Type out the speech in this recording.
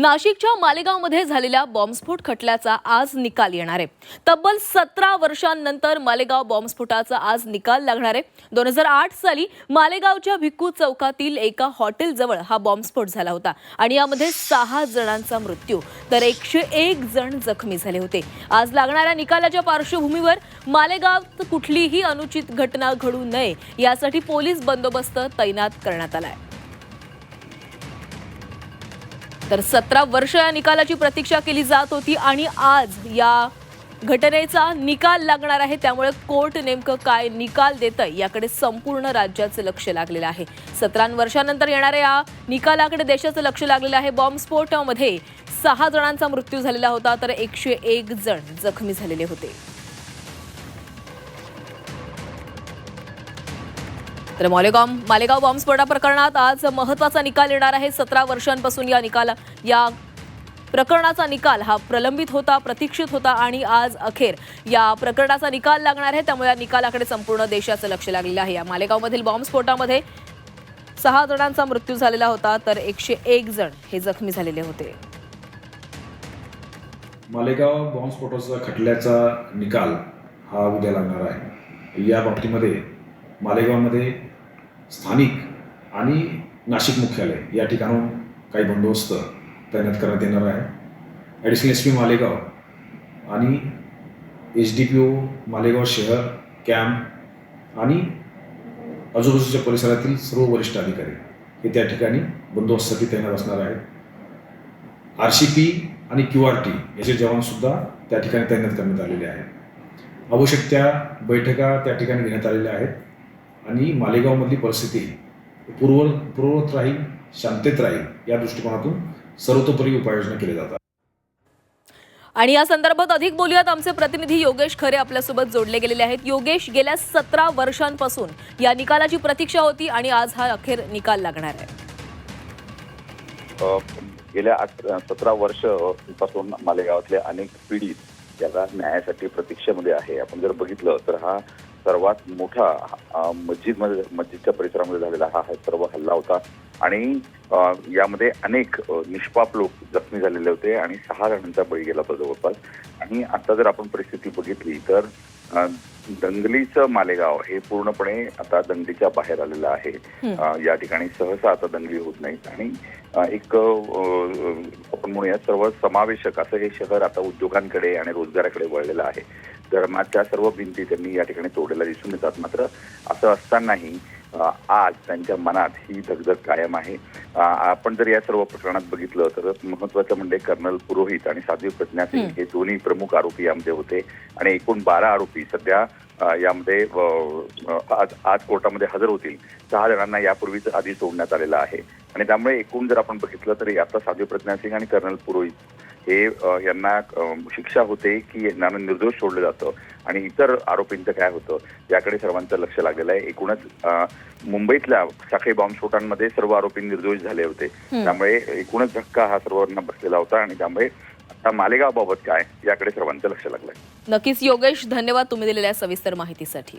नाशिकच्या मालेगावमध्ये झालेल्या बॉम्बस्फोट खटल्याचा आज निकाल येणार आहे. तब्बल सतरा वर्षांनंतर मालेगाव बॉम्बस्फोटाचा आज निकाल लागणार आहे. दोन हजार आठ साली मालेगावच्या भिक्कू चौकातील एका हॉटेलजवळ हा बॉम्बस्फोट झाला होता आणि यामध्ये सहा जणांचा मृत्यू तर एकशे एक जण जखमी झाले होते. आज लागणाऱ्या निकालाच्या पार्श्वभूमीवर मालेगाव कुठलीही अनुचित घटना घडू नये यासाठी पोलीस बंदोबस्त तैनात करण्यात आला आहे. तर सतरा वर्ष या निकालाची प्रतीक्षा केली जात होती आणि आज या घटनेचा निकाल लागणार आहे. त्यामुळे कोर्ट नेमकं काय निकाल देतं याकडे संपूर्ण राज्याचं लक्ष लागलेलं आहे. सतरा वर्षानंतर येणाऱ्या या निकालाकडे देशाचं लक्ष लागलेलं आहे. बॉम्बस्फोटामध्ये सहा जणांचा मृत्यू झालेला होता तर एकशे एक जण जखमी झालेले होते. तर मालेगाव मालेगाव बॉम्बस्फोटा प्रकरणात आज महत्त्वाचा निकाल येणार आहे. सतरा वर्षांपासून या निकाला या प्रकरणाचा निकाल हा प्रलंबित होता प्रतीक्षित होता आणि आज अखेर या प्रकरणाचा निकाल लागणार आहे. त्यामुळे या निकालाकडे संपूर्ण देशाचं लक्ष लागलेलं आहे. या मालेगावमधील बॉम्बस्फोटामध्ये सहा जणांचा मृत्यू झालेला होता तर एकशे एक जण हे जखमी झालेले होते. मालेगाव बॉम्बस्फोटाचा खटल्याचा निकाल हा उद्या लागणार आहे. या बाबतीमध्ये मालेगावमध्ये स्थानिक आणि नाशिक मुख्यालय या ठिकाणून काही बंदोबस्त तैनात करण्यात येणार आहे. ॲडिशनल एस पी मालेगाव आणि H D P O Malegaon शहर कॅम्प आणि आजूबाजूच्या परिसरातील सर्व वरिष्ठ अधिकारी हे त्या ठिकाणी बंदोबस्तासाठी तैनात असणार आहेत. आर सी पी आणि क्यू आर टी याचे जवानसुद्धा त्या ठिकाणी तैनात करण्यात आलेले आहेत. आवश्यक त्या बैठका त्या ठिकाणी घेण्यात आलेल्या आहेत. आणि मालेगावमधली परिस्थिती पूर्व पूर्ववत राहील शांततेत राहील या दृष्टिकोनातून सर्वतोपरी उपाययोजना केल्या जातात. आणि या संदर्भात अधिक बोलूयात. आमचे प्रतिनिधी योगेश खरे आपल्यासोबत जोडले गेलेले आहेत. योगेश गेल्या सतरा वर्षांपासून या निकालाची प्रतीक्षा होती आणि आज हा अखेर निकाल लागणार आहे. गेल्या आठ सतरा वर्षपासून मालेगावातले अनेक पीडित याला न्यायासाठी प्रतीक्षेमध्ये आहे. आपण जर बघितलं तर हा सर्वात मोठा अ, मस्जिदमध्ये मस्जिदच्या परिसरामध्ये झालेला हा हा सर्व हल्ला होता. आणि यामध्ये अनेक निष्पाप लोक जखमी झालेले होते आणि सहा जणांचा बळी गेला होता जवळपास. आणि आता जर आपण परिस्थिती बघितली तर दंगलीचं मालेगाव हे पूर्णपणे आता दंगलीच्या बाहेर आलेलं आहे. या ठिकाणी सहसा आता दंगली होत नाहीत आणि एक आपण म्हणूया सर्व समावेशक असं हे शहर आता उद्योगांकडे आणि रोजगाराकडे वळलेलं आहे. धर्माच्या सर्व भिंती त्यांनी या ठिकाणी तोडलेल्या दिसून येतात. मात्र असं असतानाही आज त्यांच्या मनात ही धगधग कायम आहे. आपण जर या सर्व प्रकरणात बघितलं तर महत्वाचं म्हणजे कर्नल पुरोहित आणि साध्वी प्रज्ञा सिंग. हे दोन्ही प्रमुख आरोपी यामध्ये होते. आणि एकूण बारा आरोपी सध्या यामध्ये आज आज कोर्टामध्ये हजर होतील. सहा जणांना यापूर्वीच आधी सोडण्यात आलेलं आहे. आणि त्यामुळे एकूण जर आपण बघितलं तर आता साध्वी प्रज्ञा सिंग आणि कर्नल पुरोहित हे यांना शिक्षा होते की यांना निर्दोष सोडलं जातं. आणि इतर आरोपींचं काय होतं याकडे सर्वांचं लक्ष लागलेलं आहे. एकूणच मुंबईतल्या साखळी बॉम्बस्फोटांमध्ये सर्व आरोपी निर्दोष झाले होते. त्यामुळे एकूणच धक्का हा सर्वांना बसलेला होता आणि त्यामुळे आता मालेगाव बाबत काय याकडे सर्वांचं लक्ष लागलंय. नक्कीच. योगेश धन्यवाद तुम्ही दिलेल्या सविस्तर माहितीसाठी.